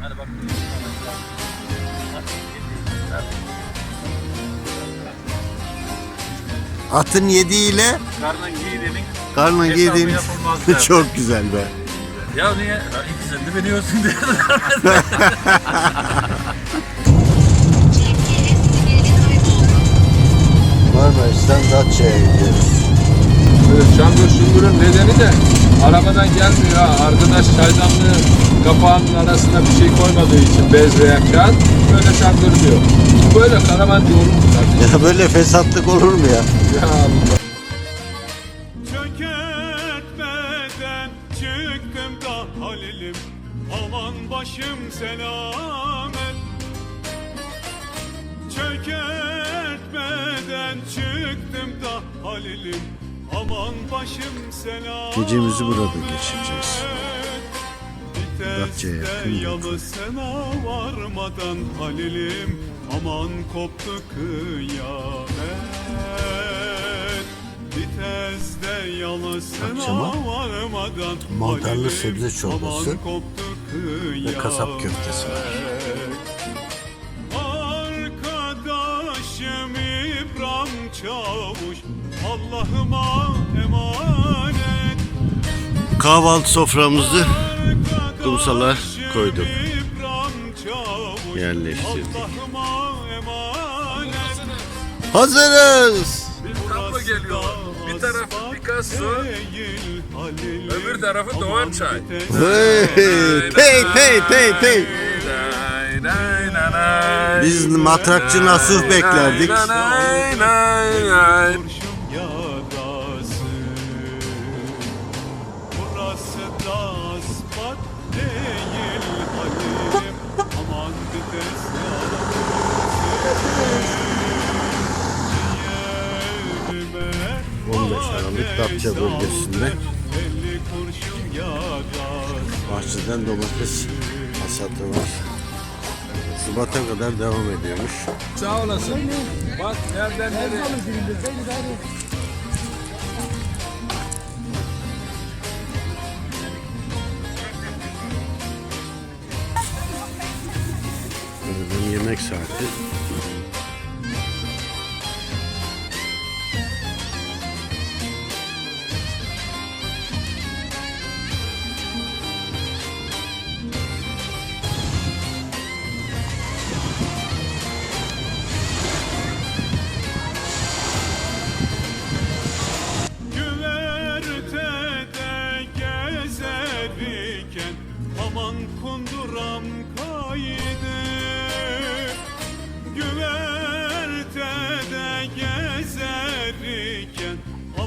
Hadi bak. Atın yediğiyle Karnın giyidenin. karnın Hesabı yapılmaz derdi. çok güzel be. Ya niye? Ya iki sen de biliyorsun diye. Marmaris'ten Datça'ya gidiyoruz. Şangır şungurun nedeni de arabadan gelmiyor ha. Arkadaş çaydanlığı kapağının arasına bir şey koymadığı için bez veya kağıt böyle şangır diyor. Böyle karavan diyor olur mu kardeşim? Ya böyle fesatlık olur mu ya? Ya Allah. Çökertmeden çıktım da Halil'im Aman başım selamet Çökertmeden çıktım da Halil'im Gecemizi burada geçireceğiz. Datça'ya yakın yalısına varmadan Halil'im. Aman koptu kıyamet. Viteste yalısına Akşama varmadan mantarlı sebze çorbası ve kasap köftesi var. Arkadaşım İbrahim Çavuş Allah'ıma Kahvaltı soframızı kumsala koyduk. Yerleştirdik. Hazırız. Tablo geliyor. Bir taraf Picasso, öbür tarafı Doğan Çay. Hey. Nay, nay, nay, nay. Biz matrakçı Nasuh beklerdik. Yarası 15 Aralık Datça bölgesinde 50 kurşun yarası bahçeden domates hasatı var. Şubat'a kadar devam ediyormuş. Sağ olasın. Bak nereden nereye. Yemek saati.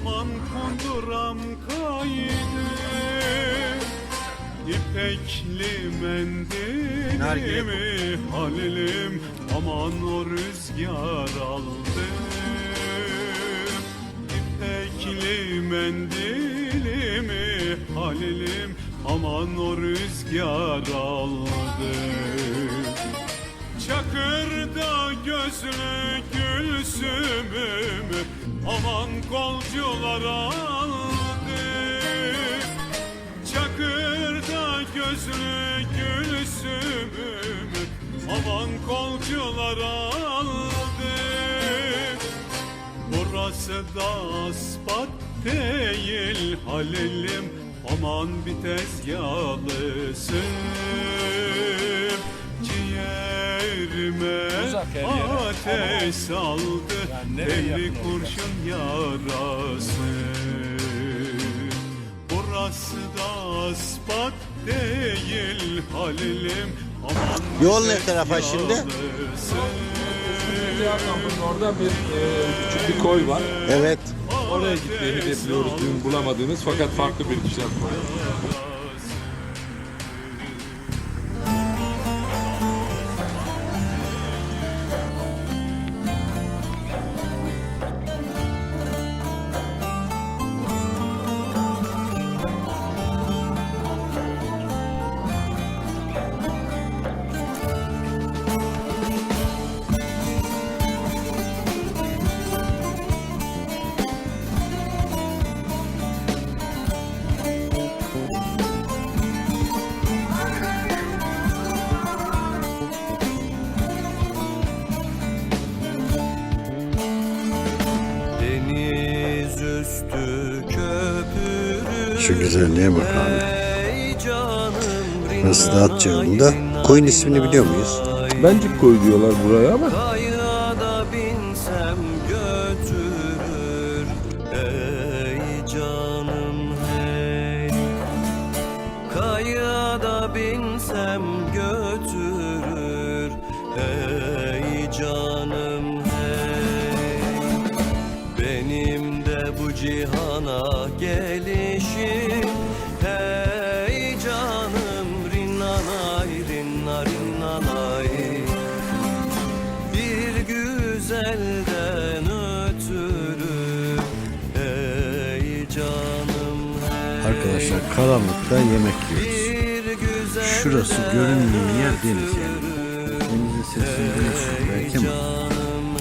Aman kunduram kaydı. İpekli mendilimi halilim aman o rüzgar aldı. İpekli mendilimi halilim aman o rüzgar aldı. Çakırda gözlü gülsümümü aman kolcular aldı. Çakırda gözlü gülsümümü aman kolcular aldı. Burası da aspat değil halelim Aman bir tezgahlısı Ciğerime ateş saldı olacak? kurşun yarası Burası da aspat değil halelim Aman Yol ne tarafa şimdi? orada bir e, küçük bir koy var. Evet. Oraya gitmeyi hedefliyoruz. Dün bulamadığımız fakat farklı bir işlem var. Şu güzelliğe bak abi. Burası yolunda. Koyun ismini biliyor muyuz? Bence koy diyorlar buraya ama. Kayada binsem götürür Ey canım hey Kayada binsem götürür Ey canım hey Benim de bu cihana gelişim Arkadaşlar karanlıkta yemek yiyoruz. Şurası görünmeyen yer deniz yani. Denizin sesini duyuyorsunuz belki ama.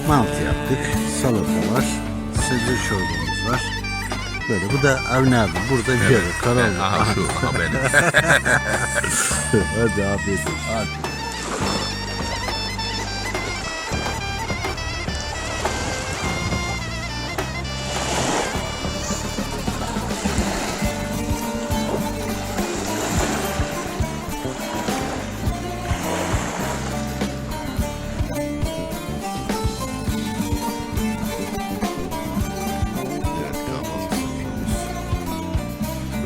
Mantı yaptık. Salata var. Sebze çorbamız var. Böyle bu da Avni abi burada bir yere karanlık. Aha şu aha benim. Hadi afiyet olsun.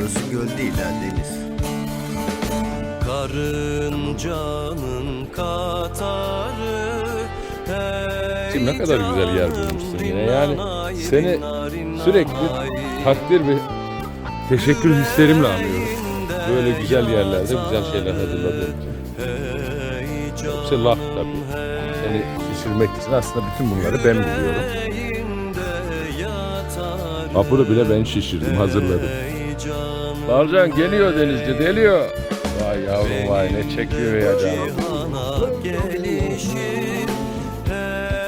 Burası göl değil ha deniz. Karıncanın katarı hey Şimdi ne kadar güzel yer bulmuşsun yine. Yani seni sürekli takdir ve teşekkür hislerimle anıyorum. Böyle güzel yerlerde güzel şeyler hazırladığın için. Yoksa laf tabii. Seni şişirmek için aslında bütün bunları ben biliyorum. Vapuru bile ben şişirdim, hazırladım. Balcan geliyor denizci, deliyor. Vay yavrum vay ne çekiyor ya canım.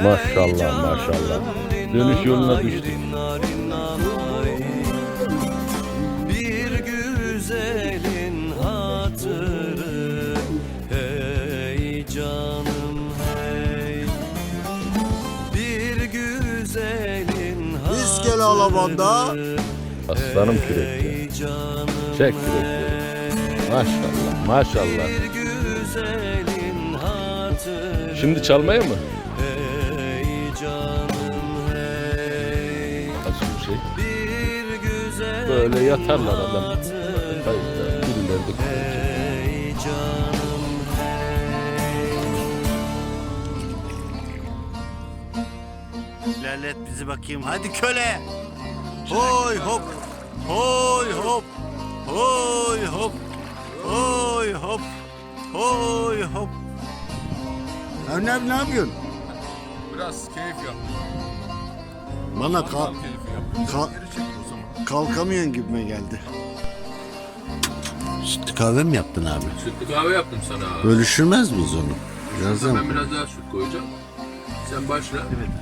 Maşallah maşallah. Dönüş yoluna düştük. rinna, rinnanay. Bir güzelin hatırı Hey canım hey Bir güzelin hatırı İskele Alaman'da. Aslanım kürekli. Çek kürekleri. Maşallah maşallah. Şimdi çalmaya mı? Nasıl bir şey? Böyle yatarlar adam. Kayıtlar, birileri de hey İlerlet bizi bakayım. Hadi köle. Hoy hop. Hoy hop. Hoy hop. Hoy hop. Hoy hop. Avni abi ne yapıyorsun? Biraz keyif yap. Bana kal Keyif yap. Kal- Geri çekil o zaman. kalkamıyorsun gibime geldi. Sütlü kahve mi yaptın abi? Sütlü kahve yaptım sana. Bölüşürmez miyiz onu? Birazdan Ben biraz daha süt koyacağım. Sen başla.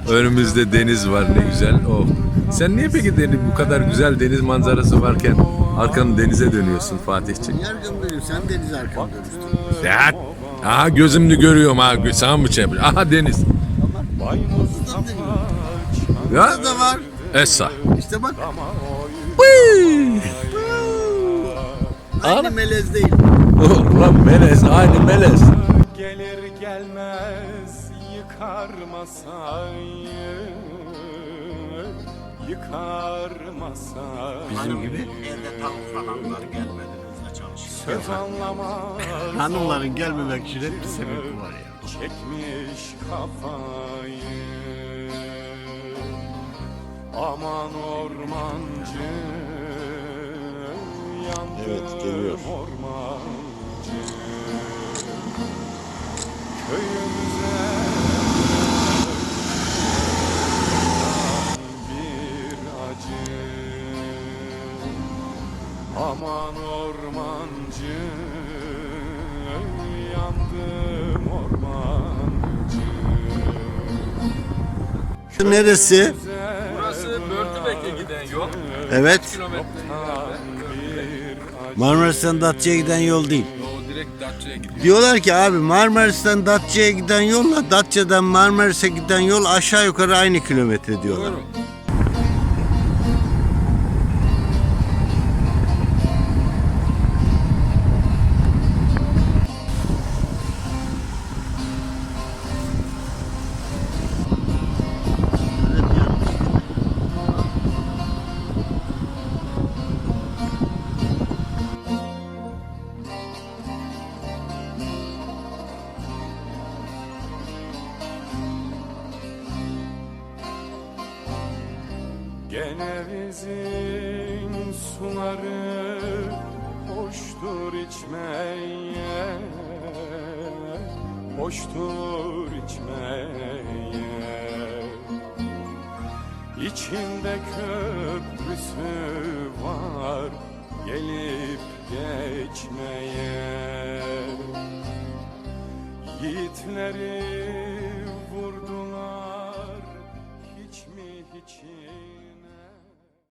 Önümüzde deniz var ne güzel. Oh. Sen niye peki deniz, bu kadar güzel deniz manzarası varken arkanı denize dönüyorsun Fatih'ciğim? Yargın benim, sen deniz arkamda üstün. Ya. Aha gözümlü görüyorum ha. Sana mı çevir? Aha deniz. Ya. Da var. Essa. İşte bak. Aynı melez değil. Ulan melez aynı melez. Gelir gelmez yıkar masayı Yıkar masayı Bizim gibi evde tavuk falanlar çalışıyor. Söz anlamaz Hanımların gelmemek için hep bir sebebi var ya. Çekmiş kafayı Aman ormancı Yandım Evet, geliyor. ormancı Köyümüze Şu neresi? Burası Börtübek'e giden yol. Evet. Marmaris'ten Datça'ya giden yol değil. O direkt Datça'ya gidiyor. Diyorlar ki abi Marmaris'ten Datça'ya giden yolla Datça'dan Marmaris'e giden yol aşağı yukarı aynı kilometre diyorlar. Doğru. Gene bizim suları hoştur içmeye Hoştur içmeye. İçinde köprüsü var gelip geçmeye. Yiğitleri